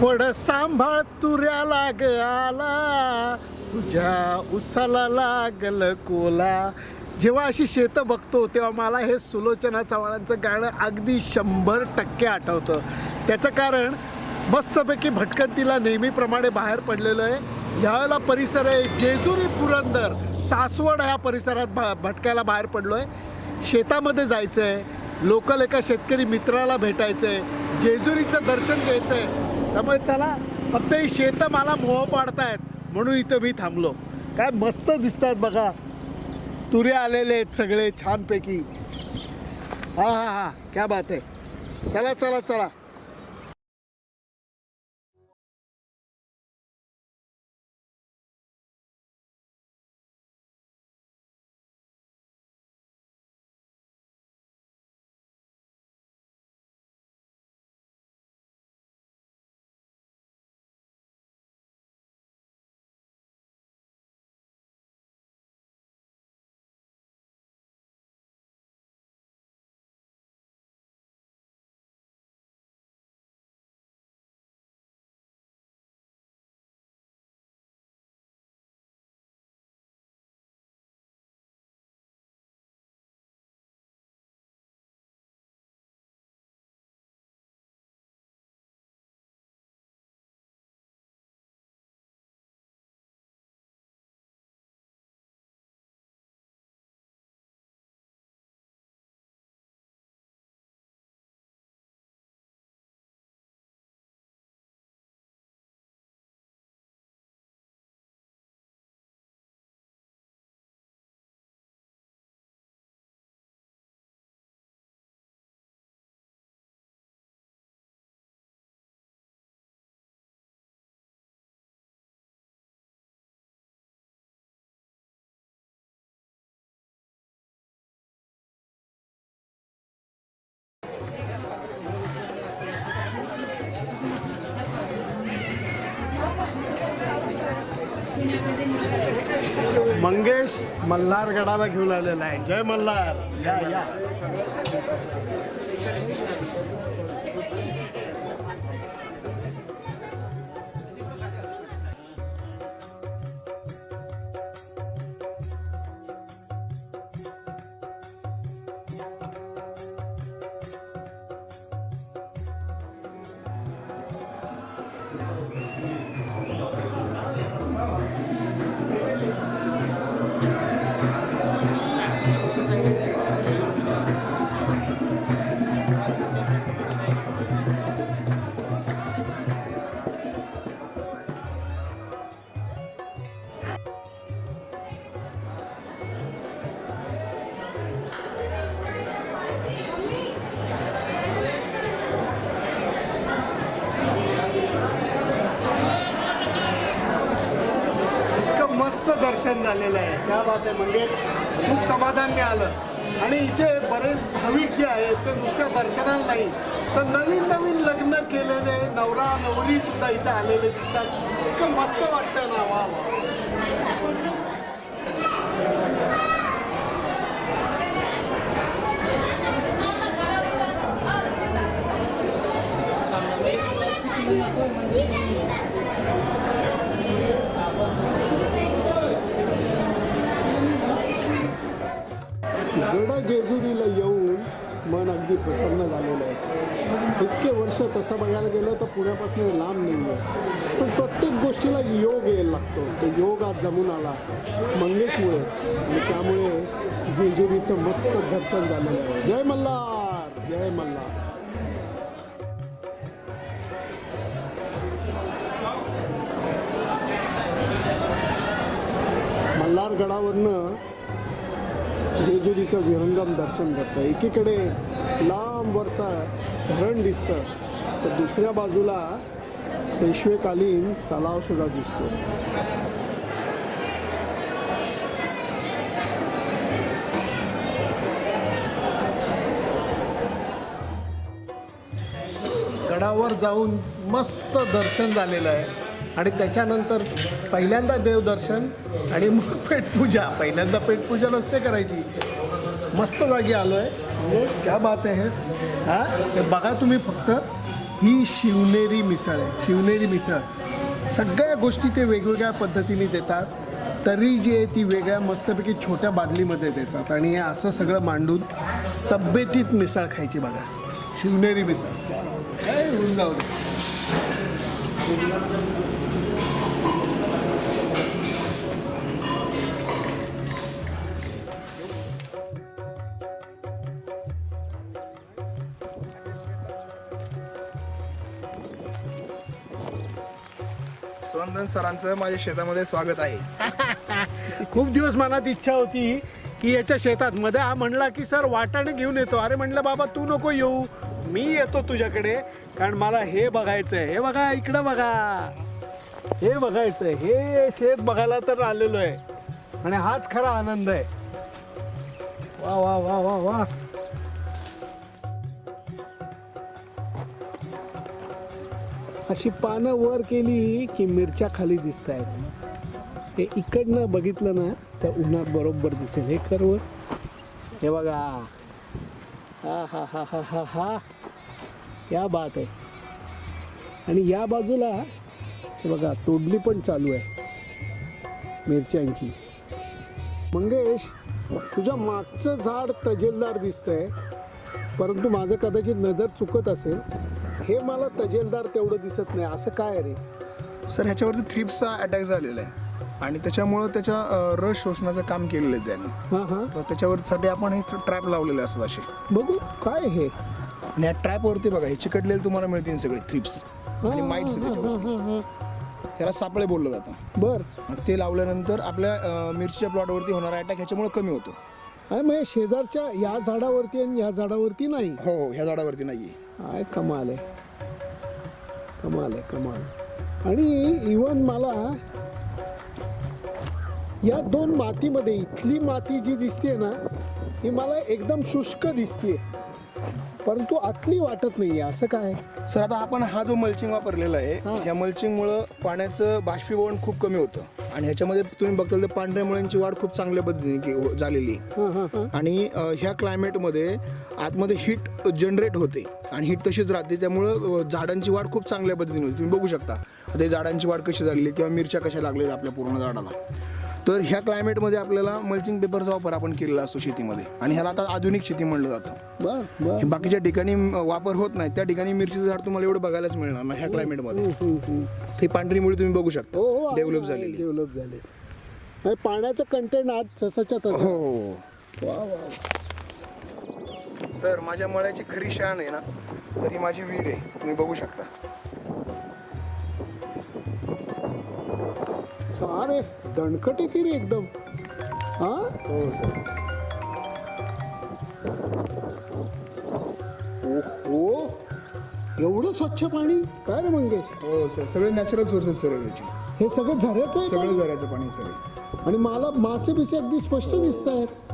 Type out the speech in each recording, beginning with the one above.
फड सांभाळ तुऱ्या लाग आला तुझ्या उसाला लागल कोला. जेव्हा अशी शेतं बघतो तेव्हा मला हे सुलोचना चव्हाणांचं गाणं अगदी शंभर टक्के आठवतं. त्याचं कारण मस्तपैकी भटकंतीला नेहमीप्रमाणे बाहेर पडलेलं आहे. ह्यावेळेला परिसर आहे जेजुरी पुरंदर सासवड ह्या परिसरात भा भटकायला बाहेर पडलो आहे शेतामध्ये जायचं आहे लोकल एका शेतकरी मित्राला भेटायचं आहे जेजुरीचं दर्शन घ्यायचं आहे त्यामुळे चला फक्त ही शेतं मला मोह पाडतायत म्हणून इथं मी थांबलो. काय मस्त दिसत आहेत बघा. तुरे आलेले आहेत सगळे छानपैकी. हा हा हा क्या बात आहे. चला चला चला. मंगेश मल्हार गडाला घेऊन आलेला आहे. जय मल्हार. या या. मस्त झालेलं आहे. त्या बात म्हणजे खूप समाधान मिळालं. आणि इथे बरेच भाविक जे आहेत ते नुसत्या दर्शनाला नाही तर नवीन नवीन लग्न केलेले नवरा नवरी सुद्धा इथे आलेले दिसतात. इतकं मस्त वाटतं ना वा वा. गड जेजुरीला येऊन मन अगदी प्रसन्न झालेलं आहे. इतके वर्ष तसं बघायला गेलं तर पुण्यापासून लांब नाही आहे पण प्रत्येक गोष्टीला योग यायला लागतो. तो योग आज जमून आला. मंगेशमुळे. आणि त्यामुळे जेजुरीचं मस्त दर्शन झालेलं आहे. जय मल्हार! जय मल्हार! मल्हारगडावरनं जेजुरीचं विहंगम दर्शन करतं. एकीकडे लांबवरचा धरण दिसतं तर दुसऱ्या बाजूला पेशवेकालीन तलावसुद्धा दिसतो. गडावर जाऊन मस्त दर्शन झालेलं आहे. आणि त्याच्यानंतर पहिल्यांदा देवदर्शन आणि मग पेटपूजा. पहिल्यांदा पेटपूजा नसते करायची. मस्त जागी आलो आहे म्हणजे क्या बात आहे. हां? ते बघा तुम्ही फक्त ही शिवनेरी मिसळ आहे. शिवनेरी मिसळ. सगळ्या गोष्टी ते वेगवेगळ्या पद्धतीने देतात. तरी जी आहे ती वेगळ्या मस्तपैकी छोट्या बादलीमध्ये देतात. आणि हे असं सगळं मांडून तब्येतीत मिसळ खायची बघा. शिवनेरी मिसळ. काय होऊन जाऊ दे. आनंद सरांचं माझ्या शेतामध्ये स्वागत आहे. खूप दिवस मनात इच्छा होती की याच्या शेतात मध्ये हा म्हणला की सर वाटाणे घेऊन येतो. अरे म्हणलं बाबा तू नको येऊ. मी येतो तुझ्याकडे. कारण मला हे बघायचंय. हे बघा इकडं बघा. हे बघायचंय. हे शेत बघायला तर आलेलो आहे. आणि हाच खरा आनंद आहे. वा वा वा वा वा. अशी पानं वर केली की मिरच्या खाली दिसत आहेत हे इकडनं बघितलं ना त्या उन्हात बरोबर दिसेल. हे खरं हे बघा. हा हा हा हा हा हा. या बात आहे. आणि या बाजूला हे बघा तोडणी पण चालू आहे. मिरच्यांची. मंगेश तुझ्या मागचं झाड तजेलदार दिसतंय परंतु माझं कदाचित नजर चुकत असेल. हे मला तजेलदार तेवढं दिसत नाही. असं काय रे? सर ह्याच्यावरती थ्रिप्सचा अटॅक झालेला आहे. आणि त्याच्यामुळं त्याच्या अं, रस शोषणाचं काम केलेलं आहे त्यांनी. हां हां. तर त्याच्यावरसाठी आपण हे ट्रॅप लावलेले असतात असे. बघू काय हे? आणि या ट्रॅपवरती बघा हे चिकटलेले तुम्हाला मिळतील सगळे थ्रिप्स आणि माइट्स त्याला सापळे बोललं जातं. बर. मग ते लावल्यानंतर आपल्या अं, मिरचीच्या प्लॉटवरती होणारा अटॅक ह्याच्यामुळे कमी होतो. मग हे शेजारच्या या झाडावरती आणि या झाडावरती नाही. हो हो ह्या झाडावरती नाही काय कमाल आहे. कमाल आहे कमाल आणि इवन मला या दोन मातीमध्ये इथली माती जी दिसते ना ही मला एकदम शुष्क दिसते परंतु आतली वाटत नाही असं काय? सर आता आपण हा जो मल्चिंग वापरलेला आहे. ह्या मल्चिंगमुळं पाण्याचं बाष्पीभवन खूप कमी होतं. आणि ह्याच्यामध्ये तुम्ही बघताल तर पांढऱ्या मुळ्यांची वाढ खूप चांगल्या पद्धतीने के- हो- झालेली आहे. आणि अ, ह्या क्लायमेटमध्ये आतमध्ये हीट जनरेट होते आणि हीट तशीच राहते. त्यामुळं अ, झाडांची वाढ खूप चांगल्या पद्धतीने होते. तुम्ही बघू शकता. आता हे झाडांची वाढ कशी झालेली आहे किंवा मिरच्या कशा लागल्यात आपल्या पूर्ण झाडाला. तर ह्या क्लायमेटमध्ये आपल्याला मल्चिंग पेपरचा वापर आपण केलेला असतो शेतीमध्ये. आणि ह्याला आता आधुनिक शेती म्हणलं जातं. बर हे बाकीच्या ठिकाणी वापर होत नाही. त्या ठिकाणी मिरचीचं झाड तुम्हाला एवढं बघायलाच मिळणार नाही ह्या क्लायमेटमध्ये. ते पांढरी मुळे तुम्ही बघू शकता. हो हो डेव्हलप झालेली. डेव्हलप झाले. पाण्याचं कंटेंट आज तसाच्या हो तसं हो. वा वा वा. सर माझ्या मळ्याची खरी शान आहे ना तरी माझी विहीर आहे. तुम्ही बघू शकता. अरे दणकटे की रे एकदम. हा? हो सर. हो एवढं स्वच्छ पाणी? काय रे मंगे हो सर. सगळे नॅचरल सोर्सेस सर याचे. हे सगळं झऱ्याचं आहे सगळं? झऱ्याचं पाणी सर. आणि मला मासे बिसे अगदी स्पष्ट दिसत आहेत.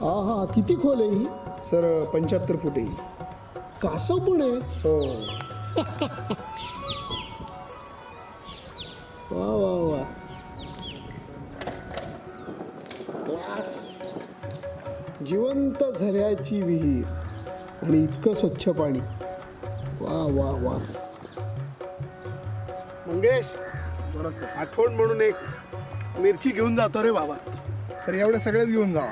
हा हा किती खोल आहे ही? सर पंच्याहत्तर फूट आहे कासव पण आहे. हो. वा वा वा. जिवंत झऱ्याची विहीर आणि इतकं स्वच्छ पाणी. वा वा वा. मंगेश बरं सर. आठवण म्हणून एक मिरची घेऊन जातो रे बाबा. सर एवढं सगळंच घेऊन जा.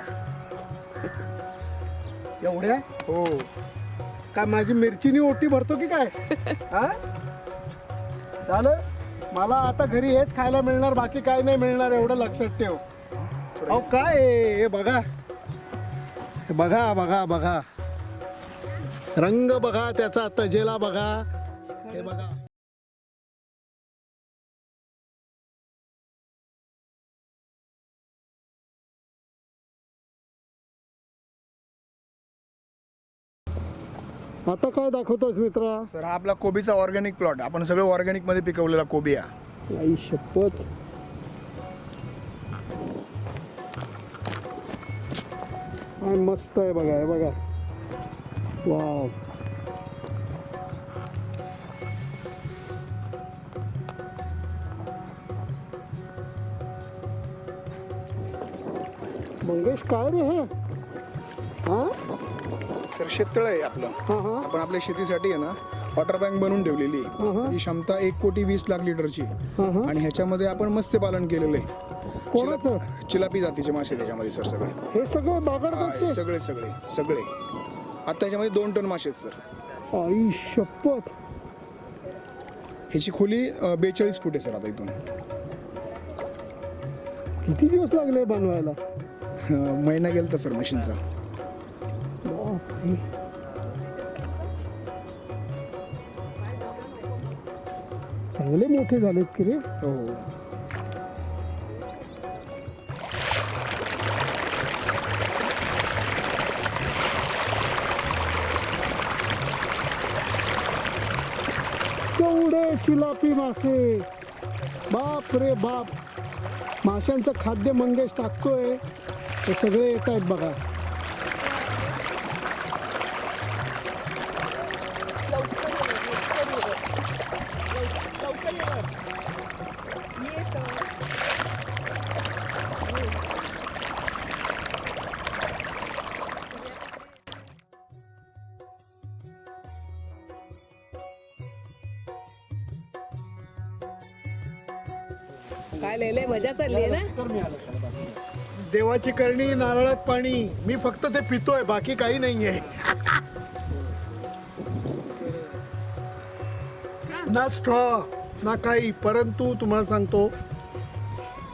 एवढ्या? हो. काय माझी मिरचीनी ओटी भरतो की काय? हा? झालं? मला आता घरी हेच खायला मिळणार बाकी काय नाही मिळणार एवढं लक्षात ठेव. अहो काय? हे बघा. बघा बघा बघा. रंग बघा त्याचा तजेला बघा. हे बघा. आता काय दाखवतोस मित्रा? सर हा आपला कोबीचा ऑर्गॅनिक प्लॉट आपण सगळं ऑर्गॅनिकमध्ये पिकवलेला कोबी हा शपथ. काय मस्त आहे बघा बघा. वाव. मंगेश काय रे हे? हा? सर शेततळ आहे आपलं. हा हा. आपण आपल्या शेतीसाठी आहे ना वॉटर बँक बनवून ठेवलेली आहे. ही क्षमता एक कोटी वीस लाख लिटरची. आणि ह्याच्यामध्ये आपण मत्स्यपालन केलेलं आहे. कोणाचं? चिलापी जातीचे मासे त्याच्यामध्ये सर सगळे. हे सगळं बागड हा, हे सगळे सगळे सगळे. आता याच्यामध्ये दोन टन मासे आहेत सर. आई शपथ. ह्याची खोली बेचाळीस फूट आहे सर आता इथून. किती दिवस लागले बनवायला? अं, महिना गेला सर मशीनचा. बापरे. चांगले मोठे झालेत की रे? हो केवढे चिलापी मासे. बाप रे बाप. माशांचं खाद्य मंगेश टाकतोय. ते सगळे येत आहेत बघा. काय लय मजा चालली आहे ना? देवाची करणी नारळात पाणी. मी फक्त ते पितोय बाकी काही नाहीये. ना स्ट्रॉ ना काही. परंतु तुम्हाला सांगतो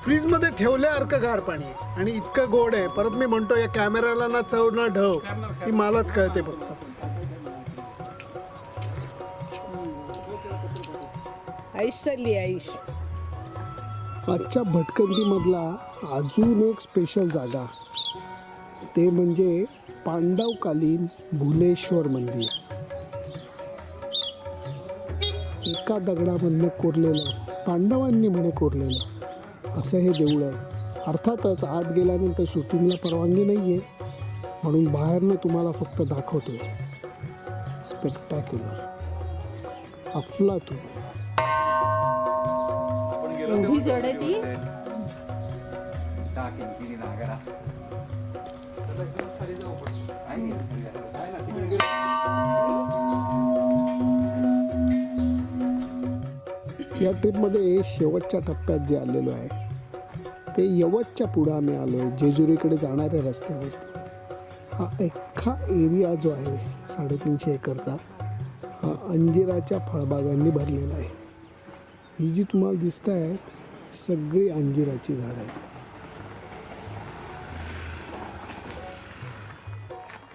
फ्रीजमध्ये ठेवल्यासारखं गार पाणी. आहे. आणि इतकं गोड आहे. परत मी म्हणतो या कॅमेऱ्याला ना चव ना ढव. ती मलाच कळते फक्त. आईश चालली आहे, आईश आजच्या भटकंतीमधला अजून एक स्पेशल जागा. ते म्हणजे पांडवकालीन भुलेश्वर मंदिर. एका दगडामधनं कोरलेलं पांडवांनी म्हणे कोरलेलं असं हे देऊळ आहे. अर्थातच आत गेल्यानंतर शूटिंगला परवानगी नाही आहे म्हणून बाहेरनं तुम्हाला फक्त दाखवतो स्पेक्टॅक्युलर अफलातून. एवढी जड आहे ती. या ट्रिपमध्ये शेवटच्या टप्प्यात जे आलेलो आहे ते यवतच्या पुढं आम्ही आलो आहे जेजुरीकडे जाणाऱ्या रस्त्यावरती. हा अख्खा एरिया जो आहे साडेतीनशे एकरचा हा अंजिराच्या फळबागांनी भरलेला आहे. ही जी तुम्हाला दिसत आहेत सगळी अंजिराची झाडं आहेत.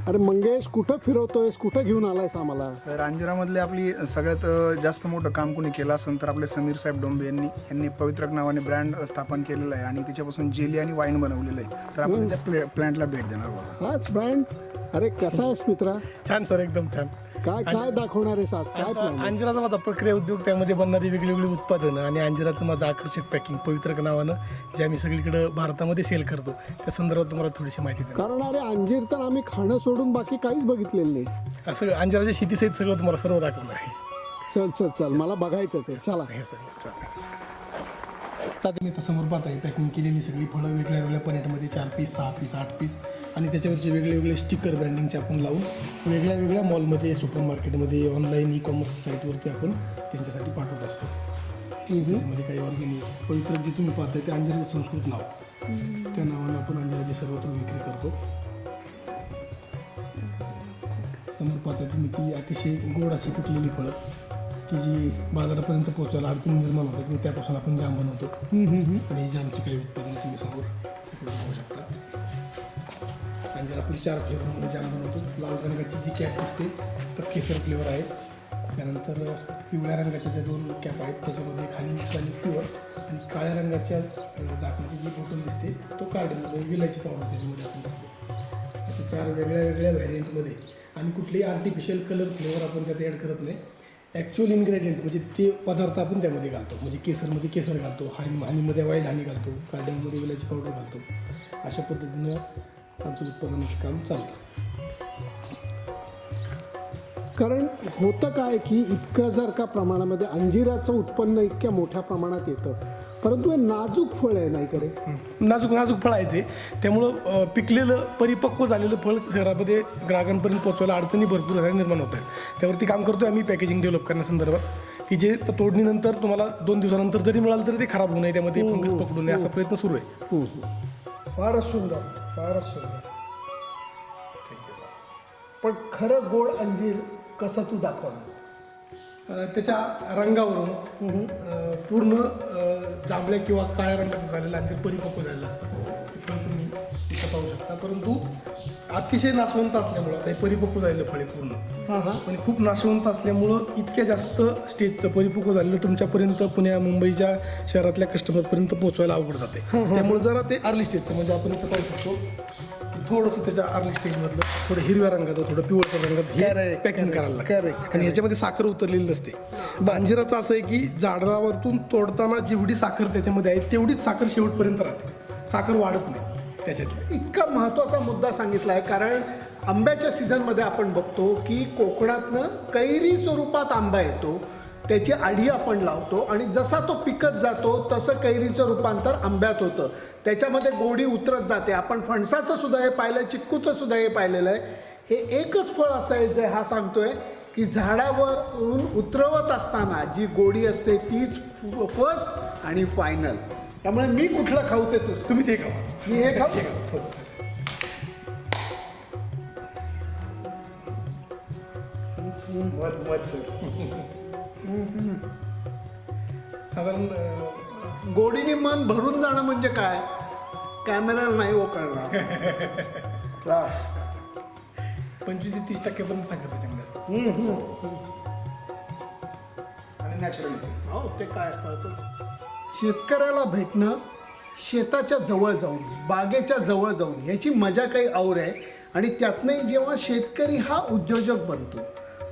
अरे मंगेश कुठं फिरवतोयस? कुठं घेऊन आलायस आम्हाला? सर अंजिरामधले आपली सगळ्यात अ, जास्त मोठं काम कोणी केलं असेल तर आपले समीर साहेब डोंबे यांनी यांनी पवित्रक नावाने ब्रँड स्थापन केलेलं आहे आणि त्याच्यापासून जेली आणि वाईन बनवलेलं आहे. तर आपण त्या प्ले प्लॅन्टला भेट देणार आहोत. हाच ब्रँड? अरे कसा आहेस मित्रा? छान सर एकदम छान. काय काय दाखवणार आहेस आज? काय प्लॅन अंजिराचा माझा प्रक्रिया उद्योग त्यामध्ये बनणारी वेगळी वेगळी उत्पादनं आणि अंजिराचं माझं आकर्षक पॅकिंग पवित्र नावानं जे आम्ही सगळीकडे भारतामध्ये सेल करतो. त्या संदर्भात तुम्हाला थोडीशी माहिती देणार. कारण अरे अंजीर तर आम्ही खाणं सोडून बाकी काहीच बघितलेलं नाही. असं अंजिराच्या शेतीसहित सगळं तुम्हाला सर्व दाखवणार आहे. चल चल चल. मला बघायचंच आहे. चला. हे चालेल आता तुम्ही इथं समोर पाहताय पॅकिंग केलेली सगळी फळं वेगळ्या वेगळ्या पनेटमध्ये चार पीस सहा पीस आठ पीस आणि त्याच्यावरचे वेगळे वेगळे स्टिकर ब्रँडिंगचे आपण लावून वेगळ्या वेगळ्या मॉलमध्ये सुपर मार्केटमध्ये ऑनलाईन ई कॉमर्स साईटवरती आपण त्यांच्यासाठी पाठवत असतो. त्याच्यामध्ये काही ऑर्गॅनिक पवित्र जे तुम्ही पाहताय ते अंजिराचं संस्कृत नाव. त्या नावानं आपण अंजिराची सर्वत्र विक्री करतो. समोर पाहताय तुम्ही ती अतिशय गोड अशी पिकलेली फळं की जी बाजारापर्यंत पोहोचायला अडचणी निर्माण होतात आणि त्यापासून आपण जाम बनवतो. आणि ही जामची काही उत्पादनं तुम्ही समोर पाहू शकता. अंजीर आपण चार फ्लेवरमध्ये जाम बनवतो लाल रंगाची जी कॅप दिसते तर केसर फ्लेवर आहे. त्यानंतर पिवळ्या रंगाच्या ज्या दोन कॅप आहेत त्याच्यामध्ये खाली मिक्स आणि प्युअर आणि काळ्या रंगाच्या झाकणाची जी बॉटल दिसते तो कार्डिनमध्ये विलायची पावडर त्याच्यामध्ये आपण टाकतो. असे चार वेगळ्या वेगळ्या व्हॅरियंटमध्ये आणि कुठलेही आर्टिफिशियल कलर फ्लेवर आपण त्यात ॲड करत नाही. ॲक्च्युअल इन्ग्रेडियंट म्हणजे ते पदार्थ आपण त्यामध्ये घालतो. म्हणजे केसरमध्ये केसर घालतो हानी हानीमध्ये वाईल्ड हानी घालतो कार्डनमध्ये विलायची पावडर घालतो. अशा पद्धतीनं आमचं उत्पादनाचं काम चालतं. कारण होतं काय की इतकं जर का प्रमाणामध्ये अंजिराचं उत्पन्न इतक्या मोठ्या प्रमाणात येतं परंतु हे नाजूक फळ आहे नाही करे नाजूक नाजूक फळ आहे ते त्यामुळं पिकलेलं परिपक्व झालेलं फळ शहरामध्ये ग्राहकांपर्यंत पोहोचवायला अडचणी भरपूर निर्माण होत आहेत. त्यावरती काम करतोय आम्ही पॅकेजिंग डेव्हलप करण्यासंदर्भात की जे त- तोडणीनंतर तुम्हाला दोन दिवसानंतर जरी मिळालं तरी ते खराब होऊ नये त्यामध्ये फंगस पकडू नये असा प्रयत्न सुरू आहे. फारच सुंदर फारच सुंदर. पण खरं गोड अंजीर कसं तू दाखवणार? त्याच्या रंगावरून पूर्ण जांभळ्या किंवा काळ्या रंगाचं झालेलं अंजीर परिपक्व झालेलं असतं. ते तुम्ही इथं पाहू शकता. परंतु अतिशय नाशवंत असल्यामुळं आता हे परिपक्व झालेलं फळ पूर्ण. पण खूप नाशवंत असल्यामुळं इतक्या जास्त स्टेजचं परिपक्व झालेलं तुमच्यापर्यंत पुण्या मुंबईच्या शहरातल्या कस्टमरपर्यंत पोहोचवायला अवघड जाते त्यामुळे जरा ते अर्ली स्टेजचं म्हणजे आपण इथं पाहू शकतो थोडंसं त्याच्या अर्ली स्टेजमधलं थोडं हिरव्या रंगाचं थोडं पिवळसर रंगाचं हे Correct, पॅकिंग करायला लागतं. correct, आणि ह्याच्यामध्ये साखर उतरलेली नसते. अंजिराचं असं आहे की झाडावरतून तोडताना जेवढी साखर त्याच्यामध्ये आहे तेवढीच साखर शेवटपर्यंत राहते. साखर वाढत नाही त्याच्यातली. इतका महत्त्वाचा मुद्दा सांगितला आहे कारण आंब्याच्या सीझनमध्ये आपण बघतो की कोकणातनं कैरी स्वरूपात आंबा येतो त्याची आढी आपण लावतो आणि जसा तो पिकत जातो तसं कैरीचं रूपांतर आंब्यात होतं. त्याच्यामध्ये गोडी उतरत जाते. आपण फणसाचं सुद्धा हे पाहिलं चिक्कूचं सुद्धा हे पाहिलेलं आहे. हे एकच फळ असं आहे जे हा सांगतोय की झाडावरून उतरवत असताना जी गोडी असते तीच फर्स्ट आणि फायनल. त्यामुळे मी कुठलं खाऊ ते तू तुम्ही ते खावा. मी हे खाऊ. मत मत सर. साधारण गोडीने मन भरून जाणं म्हणजे काय? कॅमेराला नाही हो कळणार पंचवीस ते तीस टक्क्यापर्यंत साखर त्याच्यामध्ये असते आणि नॅचरल हो ते काय असतं शेतकऱ्याला भेटणं शेताच्या जवळ जाऊन बागेच्या जवळ जाऊन ह्याची मजा काही और आहे. आणि त्यातनंही जेव्हा शेतकरी हा उद्योजक बनतो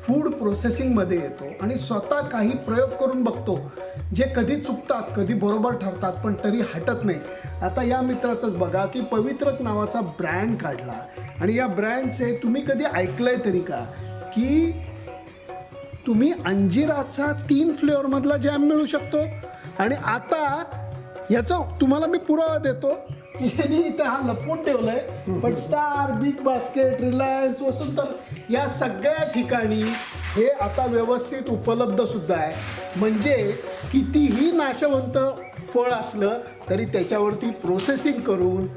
फूड प्रोसेसिंगमध्ये येतो आणि स्वतः काही प्रयोग करून बघतो जे कधी चुकतात कधी बरोबर ठरतात पण तरी हटत नाही. आता या मित्राचंच बघा की पवित्रक नावाचा ब्रँड काढला. आणि या ब्रँडचे तुम्ही कधी ऐकलंय तरी का? की तुम्ही अंजिराचा तीन फ्लेवरमधला जॅम मिळू शकतो. आणि आता याचा तुम्हाला मी पुरावा देतो. यांनी इथं हा लपवून ठेवलंय. पण स्टार बिग बास्केट रिलायन्स वसुंतर या सगळ्या ठिकाणी हे आता व्यवस्थित उपलब्ध सुद्धा आहे. म्हणजे कितीही नाशवंत फळ असलं तरी त्याच्यावरती प्रोसेसिंग करून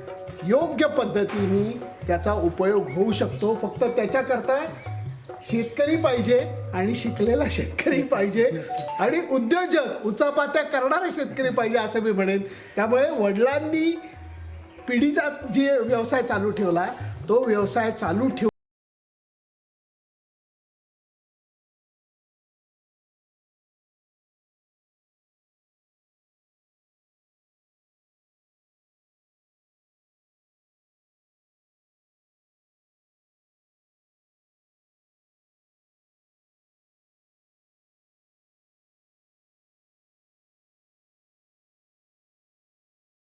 योग्य पद्धतीने त्याचा उपयोग होऊ शकतो. फक्त त्याच्याकरता शेतकरी पाहिजे आणि शिकलेला शेतकरी पाहिजे आणि उद्योजक उचापात्या करणारे शेतकरी पाहिजे असं मी म्हणेन. त्यामुळे वडिलांनी पिढीचा जे व्यवसाय चालू ठेवला तो व्यवसाय चालू ठेव